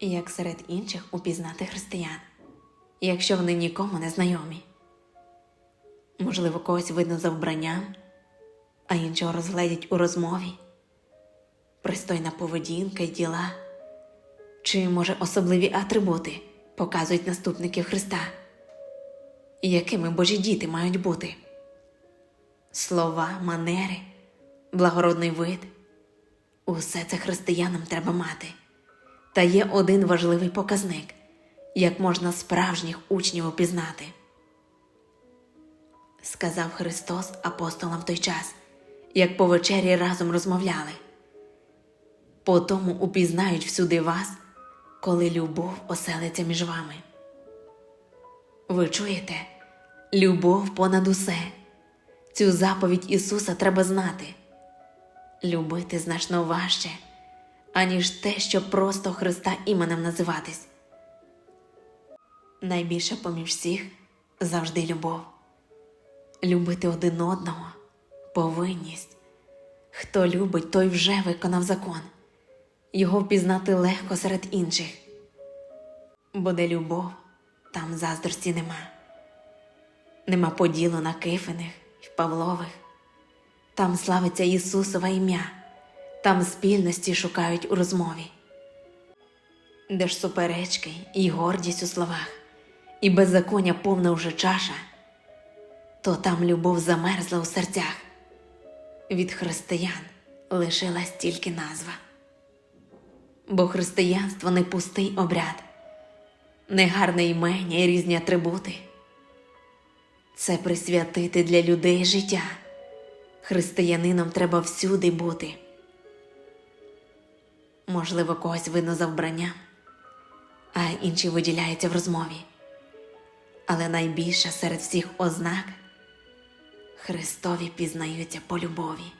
як серед інших упізнати християн, якщо вони нікому не знайомі. Можливо, когось видно за вбранням, а іншого розгледять у розмові, пристойна поведінка й діла, чи, може, особливі атрибути показують наступників Христа, якими Божі діти мають бути? Слова, манери, благородний вид. Усе це християнам треба мати. Та є один важливий показник, як можна справжніх учнів опізнати. Сказав Христос апостолам в той час, як по вечері разом розмовляли. По тому упізнають всюди вас, коли любов оселиться між вами. Ви чуєте? Любов понад усе. Цю заповідь Ісуса треба знати. Любити значно важче, аніж те, щоб просто Христа іменем називатись. Найбільше поміж всіх завжди любов. Любити один одного, повинність. Хто любить, той вже виконав закон. Його впізнати легко серед інших. Бо де любов, там заздрості нема. Нема поділу на Кифиних і Павлових. Там славиться Ісусове ім'я, там спільності шукають у розмові. Де ж суперечки і гордість у словах, і беззаконня повна уже чаша, то там любов замерзла у серцях. Від християн лишилась тільки назва. Бо християнство не пустий обряд, не гарне імення і різні атрибути. Це присвятити для людей життя. Християнином треба всюди бути. Можливо, когось видно за вбрання, а інші виділяються в розмові. Але найбільше серед всіх ознак Христові пізнаються по любові.